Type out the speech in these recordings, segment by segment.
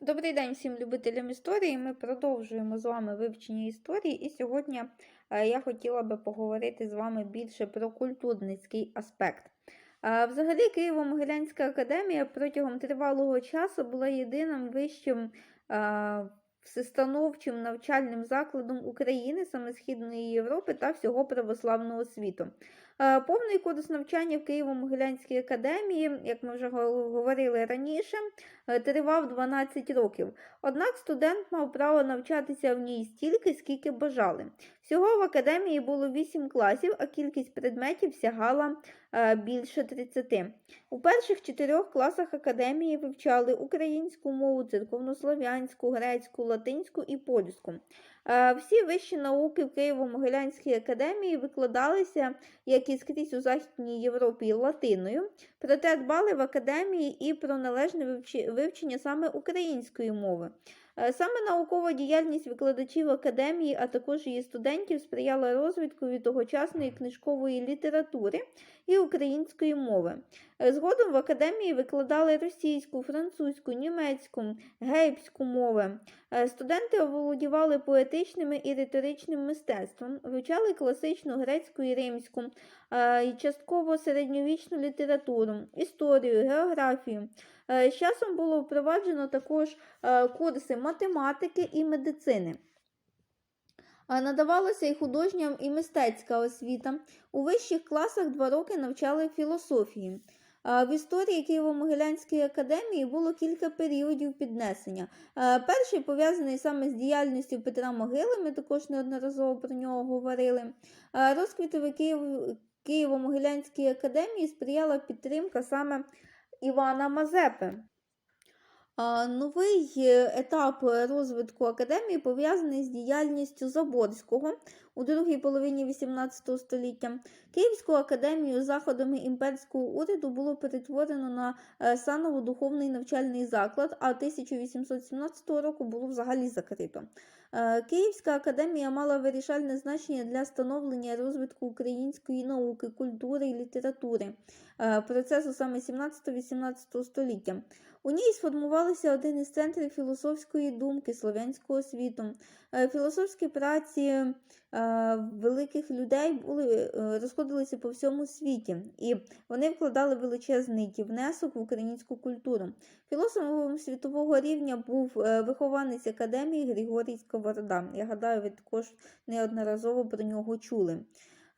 Добрий день всім любителям історії. Ми продовжуємо з вами вивчення історії, і сьогодні е, я хотіла би поговорити з вами більше про культурницький аспект. Е, Взагалі, Києво-Могилянська академія протягом тривалого часу була єдиним вищим е, всестановчим навчальним закладом України, саме Східної Європи та всього православного світу. Повний курс навчання в Києво-Могилянській академії, як ми вже говорили раніше, тривав 12 років. Однак студент мав право навчатися в ній стільки, скільки бажали. Всього в академії було 8 класів, а кількість предметів сягала е, більше 30. У перших чотирьох класах академії вивчали українську мову, церковнослов'янську, грецьку, латинську і польську. Е, Всі вищі науки в Києво-Могилянській академії викладалися, як і скрізь у Західній Європі, латиною, проте дбали в академії і про належне вивчення саме української мови. Е, Саме наукова діяльність викладачів академії, а також її студентів сприяла розвитку тогочасної книжкової літератури і української мови. Е, Згодом в академії викладали російську, французьку, німецьку, гейбську мови. Е, Студенти оволодівали поетичними і риторичним мистецтвом, вивчали класичну грецьку і римську, і частково середньовічну літературу, історію, географію. Е, З часом було впроваджено також е, курси математики і медицини. А Надавалася і художня, і мистецька освіта. У вищих класах два роки навчали філософії. В історії Києво-Могилянської академії було кілька періодів піднесення. Е, Перший пов'язаний саме з діяльністю Петра Могили, ми також неодноразово про нього говорили. Е, Розквітові Києво-Могилянській академії сприяла підтримка саме Івана Мазепи. Новий е, етап е, розвитку академії пов'язаний з діяльністю Заборського у другій половині XVIII століття. Київську академію заходами імперського уряду було перетворено на е, саново-духовний навчальний заклад, а 1817 року було взагалі закрито. Е, Київська академія мала вирішальне значення для становлення розвитку української науки, культури і літератури, е, процесу саме 17-18 століття. У ній сформувалися один із центрів філософської думки слов'янського світу. Філософські праці великих людей були, е, розходилися по всьому світі, і вони вкладали величезний внесок в українську культуру. Філософом світового рівня був е, вихованець академії Григорій Сковорода. Я гадаю, ви також неодноразово про нього чули.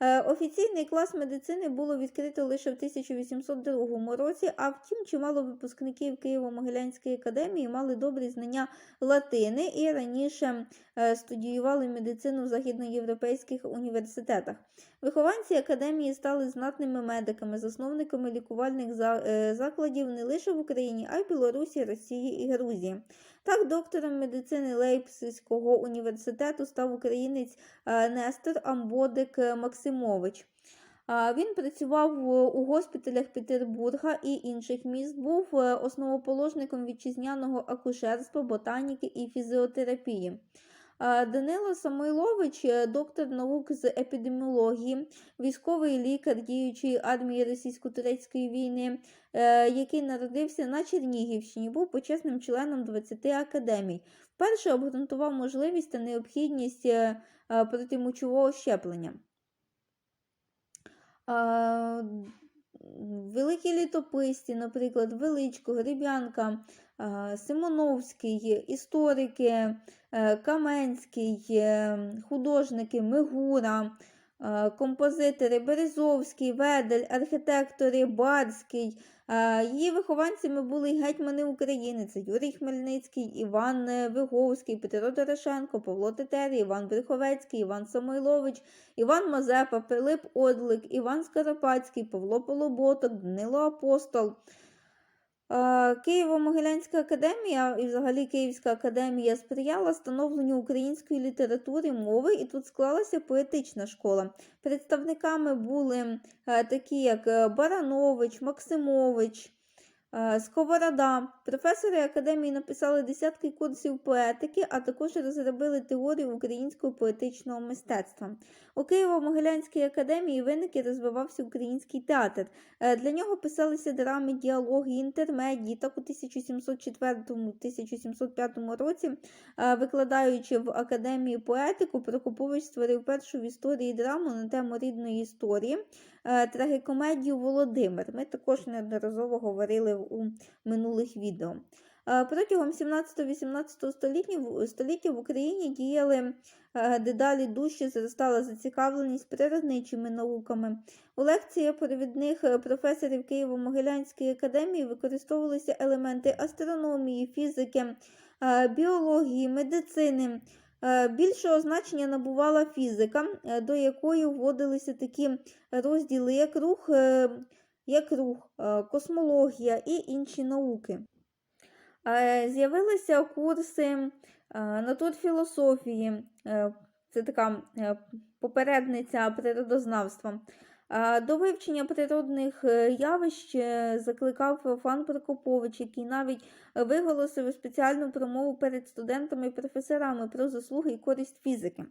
Е, Офіційний клас медицини було відкрито лише в 1802 році, а втім, чимало випускників Києво-Могилянської академії мали добрі знання латини і раніше е, студіювали медицину в західноєвропейських університетах. Вихованці академії стали знатними медиками, засновниками лікувальних е, закладів не лише в Україні, а й Білорусі, Росії і Грузії. Так, доктором медицини Лейпцизького університету став українець е, Нестор Амбодик е, Максимович. Він працював у госпіталях Петербурга і інших міст, був е, основоположником вітчизняного акушерства, ботаніки і фізіотерапії. Данило Самойлович, е, доктор наук з епідеміології, військовий лікар діючої армії російсько-турецької війни, е, який народився на Чернігівщині, був почесним членом 20 академій. Вперше обґрунтував можливість та необхідність е, протимочового щеплення. Великі літописці, наприклад, Величко, Греб'янка, Симоновський, історики, е, Каменський, е, художники, Мигура, композитори Березовський, Ведель, архітектори Барський. Е, Її вихованцями були й гетьмани України. Це Юрій Хмельницький, Іван е, Виговський, Петро Дорошенко, Павло Тетерій, Іван Брюховецький, Іван Самойлович, Іван Мазепа, Пилип Одлик, Іван Скоропадський, Павло Полоботок, Данило Апостол. Е, Києво-Могилянська академія і взагалі Київська академія сприяла становленню української літератури, мови, і тут склалася поетична школа. Представниками були е, такі, як е, Баранович, Максимович, Сковорода. Професори академії написали десятки курсів поетики, а також розробили теорію українського поетичного мистецтва. У Києво-Могилянській академії виник і розвивався український театр. Е, Для нього писалися драми, діалоги, інтермедії. Так у 1704-1705 році, е, викладаючи в академії поетику, Прокопович створив першу в історії драму на тему рідної історії е, трагікомедію Володимир. Ми також неодноразово говорили у минулих відео. Е, Протягом 17-18 століття, в- Україні діяли е, дедалі дужче зростала зацікавленість природничими науками. У лекціях провідних е, професорів Києво-Могилянської академії використовувалися елементи астрономії, фізики, е, біології, медицини. Е, Більшого значення набувала фізика, е, до якої вводилися такі розділи, як рух, е, як рух, космологія і інші науки. З'явилися курси натурфілософії, це така попередниця природознавства. До вивчення природних е, явищ е, закликав Фан Прокопович, який навіть виголосив спеціальну промову перед студентами і професорами про заслуги і користь фізики.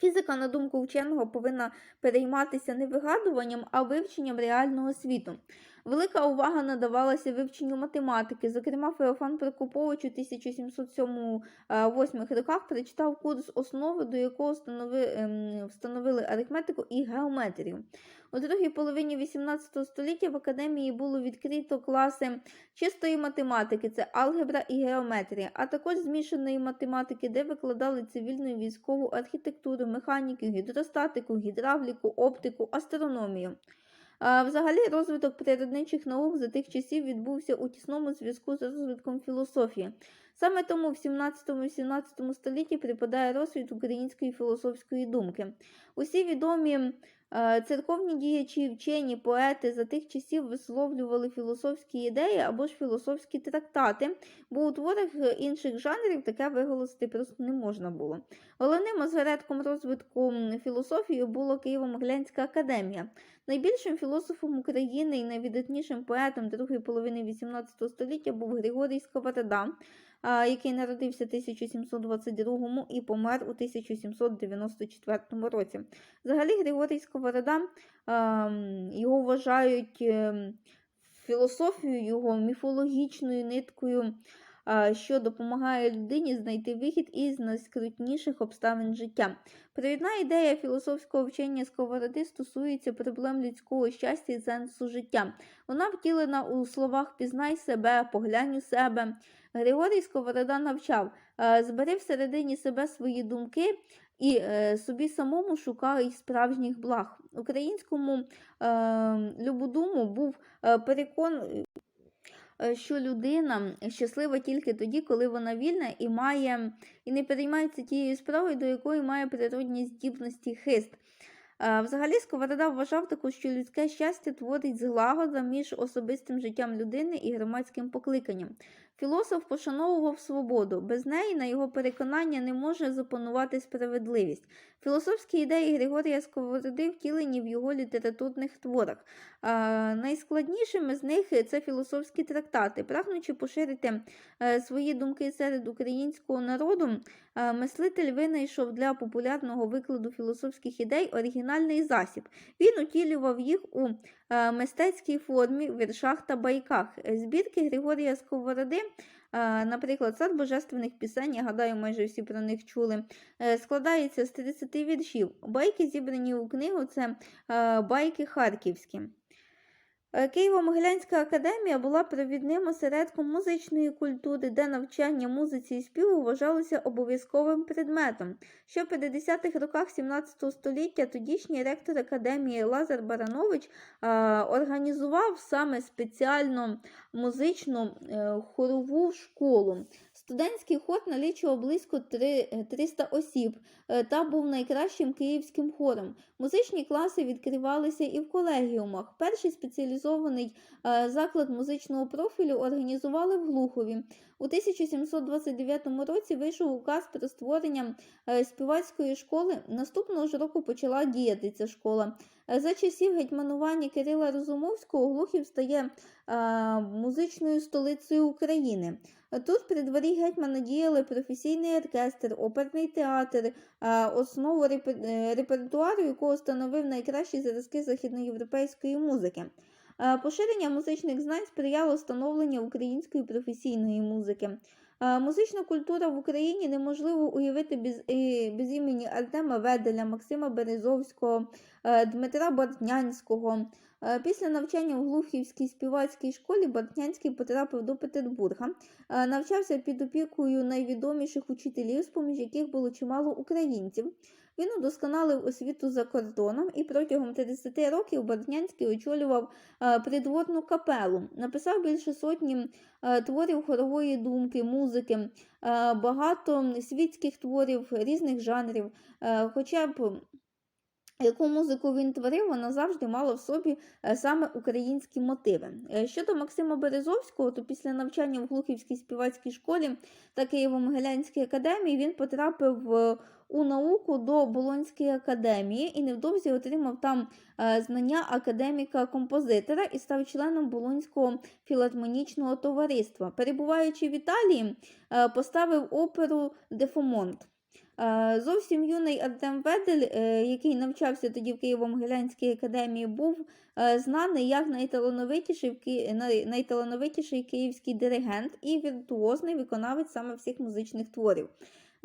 Фізика, на думку вченого, повинна перейматися не вигадуванням, а вивченням реального світу. Велика увага надавалася вивченню математики. Зокрема, Феофан Прокопович у 1707-8 роках прочитав курс основи, до якого ем, встановили арифметику і геометрію. У другій половині XVIII століття в академії було відкрито класи чистої математики, це алгебра і геометрія, а також змішаної математики, де викладали цивільну і військову архітектуру, механіку, гідростатику, гідравліку, оптику, астрономію. Взагалі, розвиток природничих наук за тих часів відбувся у тісному зв'язку з розвитком філософії. Саме тому в 17-18 столітті припадає розсвіт української філософської думки. Усі відомі е, церковні діячі, вчені, поети за тих часів висловлювали філософські ідеї або ж філософські трактати, бо у творах інших жанрів таке виголосити просто не можна було. Головним осередком розвитку філософії було Києво-Могилянська академія. Найбільшим філософом України і найвидатнішим поетом другої половини XVIII століття був Григорій Сковорода, який народився в 1722 і помер у 1794 році. Взагалі, Григорій Сковорода його вважають ем, філософією його міфологічною ниткою, що допомагає людині знайти вихід із найскрутніших обставин життя. Провідна ідея філософського вчення Сковороди стосується проблем людського щастя і сенсу життя. Вона втілена у словах Пізнай себе, поглянь у себе. Григорій Сковорода навчав збери всередині себе свої думки і е, собі самому шукай справжніх благ. Українському е, любодуму був е, перекон, що людина щаслива тільки тоді, коли вона вільна і має і не переймається тією справою, до якої має природні здібності хист. Е, Взагалі, Сковорода вважав також, що людське щастя творить злагода між особистим життям людини і громадським покликанням. Філософ пошановував свободу. Без неї, на його переконання, не може запанувати справедливість. Філософські ідеї Григорія Сковороди втілені в його літературних творах. А, найскладнішими з них це філософські трактати. Прагнучи поширити е, свої думки серед українського народу, е, мислитель винайшов для популярного викладу філософських ідей оригінальний засіб. Він утілював їх у е, мистецькій формі, віршах та байках. Збірки Григорія Сковороди, е, наприклад, сад божественних пісень, я гадаю, майже всі про них чули, е, складається з 30 віршів. Байки, зібрані у книгу, це е, байки харківські. Е, Києво-Могилянська академія була провідним осередком музичної культури, де навчання музиці і співу вважалося обов'язковим предметом. Ще в 50-х роках 17 століття тодішній ректор академії Лазар Баранович е, організував саме спеціальну музичну е, хорову школу. Студентський хор налічував близько три- 300 осіб е, та був найкращим київським хором. Музичні класи відкривалися і в колегіумах. Перший спеціалізований е, заклад музичного профілю організували в Глухові. У 1729 році вийшов указ про створення е, співацької школи. Наступного ж року почала діяти ця школа. За часів гетьманування Кирила Розумовського Глухів стає е, музичною столицею України. Тут при дворі гетьмана діяли професійний оркестр, оперний театр, е, основу е, репертуару, якого становив найкращі зразки західноєвропейської музики. Е, Поширення музичних знань сприяло становленню української професійної музики. Е, Музична культура в Україні неможливо уявити без, без імені Артема Веделя, Максима Березовського, е, Дмитра Бортнянського. Після навчання в Глухівській співацькій школі Бортнянський потрапив до Петербурга, навчався під опікою найвідоміших учителів, з-поміж яких було чимало українців. Він удосконалив освіту за кордоном і протягом 30 років Бортнянський очолював е, придворну капелу. Написав більше сотні е, творів хорової думки, музики, е, багато світських творів різних жанрів. Хоча б яку музику він творив, вона завжди мала в собі саме українські мотиви. Щодо Максима Березовського, то після навчання в Глухівській співацькій школі та Києво-Могилянській академії він потрапив е, у науку до Болонської академії і невдовзі отримав там е, знання академіка-композитора і став членом Болонського філармонічного товариства. Перебуваючи в Італії, е, поставив оперу Дефомонт. Е, Зовсім юний Артем Ведель, який навчався тоді в Києво-Могилянській академії, був знаний як найталановитіший, найталановитіший київський диригент і віртуозний виконавець саме всіх музичних творів.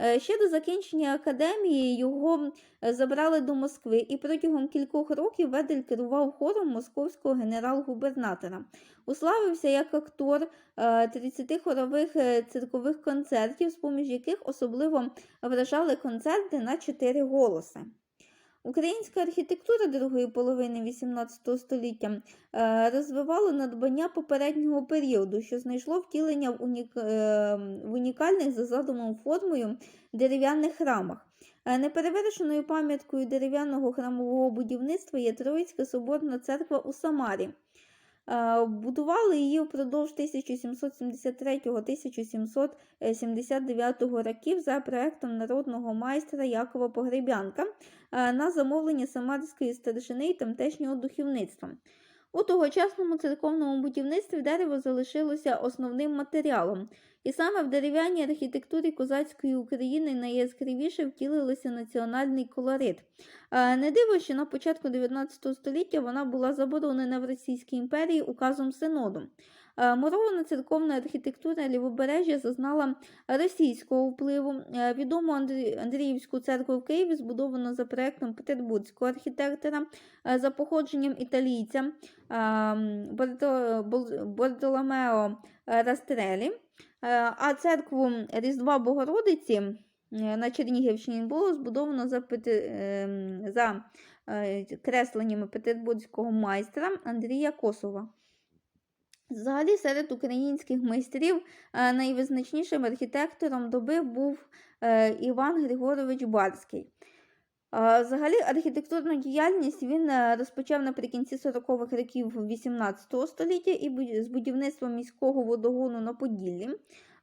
Е, Ще до закінчення академії його е, забрали до Москви, і протягом кількох років Ведель керував хором московського генерал-губернатора. Уславився як актор е, 30 хорових е, циркових концертів, з-поміж яких особливо вражали концерти на чотири голоси. Українська архітектура другої половини XVIII століття е, розвивала надбання попереднього періоду, що знайшло втілення в, унік... е, в унікальних за задумом формою дерев'яних храмах. Е, Неперевершеною пам'яткою дерев'яного храмового будівництва є Троїцька соборна церква у Самарі. Будували її впродовж 1773-1779 років за проектом народного майстра Якова Погребянка на замовлення самарської старшини і тамтешнього духовництва. У тогочасному церковному будівництві дерево залишилося основним матеріалом, і саме в дерев'яній архітектурі козацької України найяскравіше втілилося національний колорит. Е, Не диво, що на початку 19 століття вона була заборонена в Російській імперії указом Синоду. Е, Мурована церковна архітектура лівобережжя зазнала російського впливу. Е, Відому Андріївську церкву в Києві збудовано за проектом петербурзького архітектора за походженням італійця е, Бордо- Бол- Бордоломео е, Растрелі. Е, А церкву Різдва Богородиці е, на Чернігівщині було збудовано за, ем, за е, кресленнями петербурзького майстра Андрія Косова. Взагалі, серед українських майстрів найвизначнішим архітектором доби був Іван Григорович Барський. Взагалі, архітектурну діяльність він е, розпочав наприкінці 40-х років 18 століття і з будівництва міського водогону на Поділлі,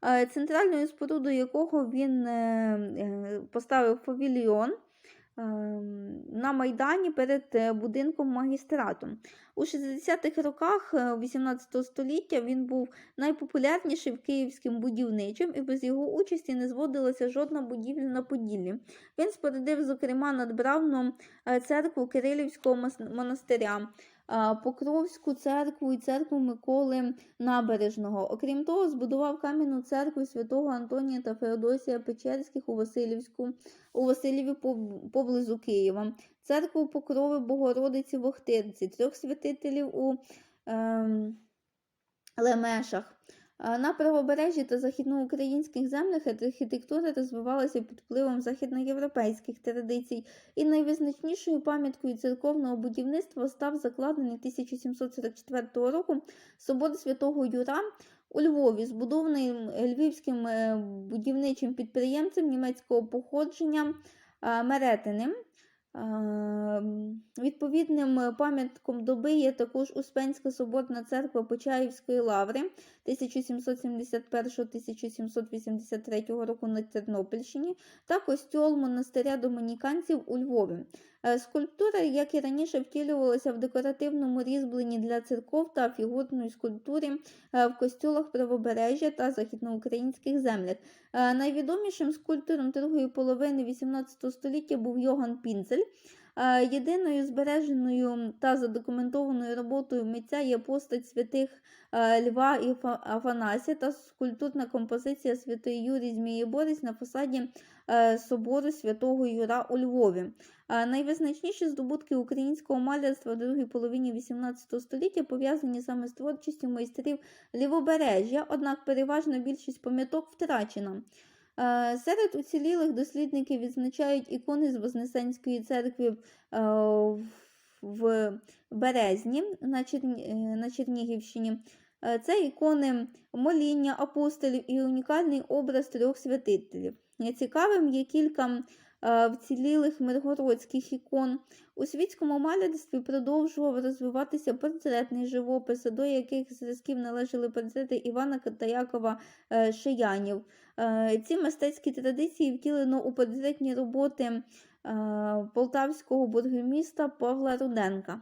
е, центральною спорудою якого він е, поставив павільйон на Майдані перед е, будинком магістрату. У 60-х роках е, 18 століття він був найпопулярнішим київським будівничим, і без його участі не зводилася жодна будівля на Поділлі. Він спорядив, зокрема, надбравну е, церкву Кирилівського монастиря, е, Покровську церкву і церкву Миколи Набережного. Окрім того, збудував кам'яну церкву святого Антонія та Феодосія Печерських у Васильівську, у Васильєві поблизу Києва, церкву Покрови Богородиці в Охтирці, трьох святителів у ем, Лемешах. На правобережжі та західноукраїнських землях архітектура розвивалася під впливом західноєвропейських традицій, і найвизначнішою пам'яткою церковного будівництва став закладений 1744 року собор святого Юра у Львові, збудований львівським е, будівничим підприємцем німецького походження Меретиним. Е, Відповідним пам'ятком доби є також Успенська соборна церква Почаївської лаври 1771-1783 року на Тернопільщині та костьол монастиря домініканців у Львові. Е, Скульптура, як і раніше, втілювалася в декоративному різьбленні для церков та фігурної скульптурі е, в костюлах правобережжя та західноукраїнських землях. Е, Найвідомішим скульптором другої половини XVIII століття був Йоган Пінцель. Єдиною збереженою та задокументованою роботою митця є постать святих Льва і Фа- Афанасія та скульптурна композиція святої Юрії Змієборець на фасаді е, собору святого Юра у Львові. Найвизначніші здобутки українського малярства в другій половині XVIII століття пов'язані саме з творчістю майстрів лівобережжя, однак переважна більшість пам'яток втрачена. Е, Серед уцілілих дослідники відзначають ікони з Вознесенської церкви е, в- Березні на, е, Чернігівщині. Це ікони моління апостолів і унікальний образ трьох святителів. Цікавим є кілька вцілілих миргородських ікон. У світському малярстві продовжував розвиватися портретний живопис, до яких зразків належали портрети Івана Катаякова е, Шиянів. Е, Ці мистецькі традиції втілено у портретні роботи е, полтавського бургоміста Павла Руденка.